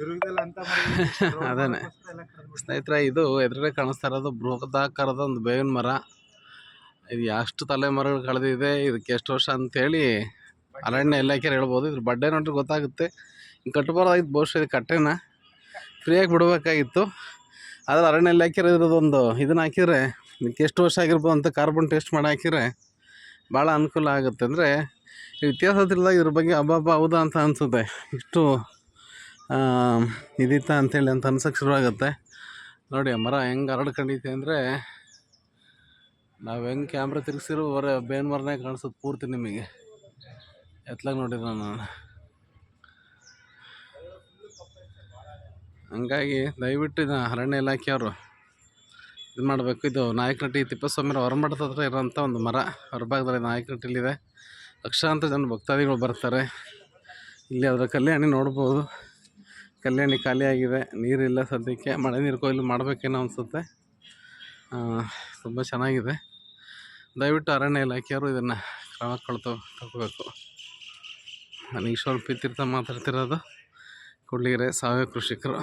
ಅದೇನೆ. ಸ್ನೇಹಿತರೆ ಇದು ಎದುರುಗಡೆ ಕಾಣಿಸ್ತಾ ಇರೋದು ಬೃಹದಾಕಾರದ ಒಂದು ಬೇವಿನ ಮರ. ಇದು ಎಷ್ಟು ತಲೆ ಮರಗಳು ಕಳೆದಿದೆ ಇದಕ್ಕೆ ಎಷ್ಟು ವರ್ಷ ಅಂತೇಳಿ ಅರಣ್ಯ ಇಲಾಖೆ ಹೇಳ್ಬೋದು. ಇದ್ರ ಬಡ್ಡೆ ನೋಡ್ರಿ ಗೊತ್ತಾಗುತ್ತೆ. ಹಿಂಗೆ ಕಟ್ಟಬಾರ್ದಾಗಿತ್ತು ಬಹುಶಃ ಇದು ಕಟ್ಟೆನ. ಫ್ರೀಯಾಗಿ ಬಿಡಬೇಕಾಗಿತ್ತು. ಆದರೆ ಅರಣ್ಯ ಇಲಾಖೆ ಇರೋದೊಂದು ಇದನ್ನ ಹಾಕಿದರೆ ಇದಕ್ಕೆ ಎಷ್ಟು ವರ್ಷ ಆಗಿರ್ಬೋದು ಅಂತ ಕಾರ್ಬನ್ ಟೆಸ್ಟ್ ಮಾಡಿ ಹಾಕಿದರೆ ಭಾಳ ಅನುಕೂಲ ಆಗುತ್ತೆ. ಅಂದರೆ ಇತಿಹಾಸ ತಿಳಿದಾಗ ಇದ್ರ ಬಗ್ಗೆ ಅಬ್ಬಬ್ಬ ಹೌದಾ ಅಂತ ಅನಿಸುತ್ತೆ. ಇಷ್ಟು ಇದಿತ್ತ ಅಂಥೇಳಿ ಅಂತ ಅನ್ಸಕ್ಕೆ ಶುರುವಾಗುತ್ತೆ. ನೋಡಿ ಮರ ಹೆಂಗೆ ಹರಡ್ಕೊಂಡೈತೆ ಅಂದರೆ ನಾವು ಹೆಂಗೆ ಕ್ಯಾಮ್ರ ತಿರ್ಗಿಸಿರೋ ಹೊರ ಬೇನ್ ಮರನೇ ಕಾಣಿಸುತ್ತೆ ಪೂರ್ತಿ ನಿಮಗೆ. ಎತ್ಲಾಗ ನೋಡಿದ್ರೆ ನಾನು. ಹಂಗಾಗಿ ದಯವಿಟ್ಟು ಇದು ಅರಣ್ಯ ಇಲಾಖೆಯವರು ಇದು ಮಾಡಬೇಕು. ಇದು ನಾಯಕನಟ್ಟಿ ತಿಪ್ಪಸ್ವಾಮಿ ಹೊರಮಠದ ಹತ್ರ ಇರೋಂಥ ಒಂದು ಮರ. ಹೊರಭಾಗದಲ್ಲಿ ನಾಯಕನಟ್ಟಿಲಿದೆ ಲಕ್ಷಾಂತರ ಜನ ಭಕ್ತಾದಿಗಳು ಬರ್ತಾರೆ. ಇಲ್ಲಿ ಅದರ ಕಲ್ಯಾಣಿ ನೋಡ್ಬೋದು. ಕಲ್ಯಾಣಿ ಖಾಲಿಯಾಗಿದೆ ನೀರಿಲ್ಲ ಸದ್ಯಕ್ಕೆ. ಮಳೆ ನೀರು ಕೊಯ್ಲು ಮಾಡಬೇಕೇನೋ ಅನಿಸುತ್ತೆ. ತುಂಬ ಚೆನ್ನಾಗಿದೆ. ದಯವಿಟ್ಟು ಅರಣ್ಯ ಇಲಾಖೆಯವರು ಇದನ್ನು ಕ್ರಮ ಕೊಳ್ತು, ತಗೋಬೇಕು. ನಾನು ಈಶ್ವರ ಪಿತೀರ್ಥ ಮಾತಾಡ್ತಿರೋದು. ಕೂಡ್ಲಿಗೆರೆ ಸಾವಯವ ಕೃಷಿಕರು.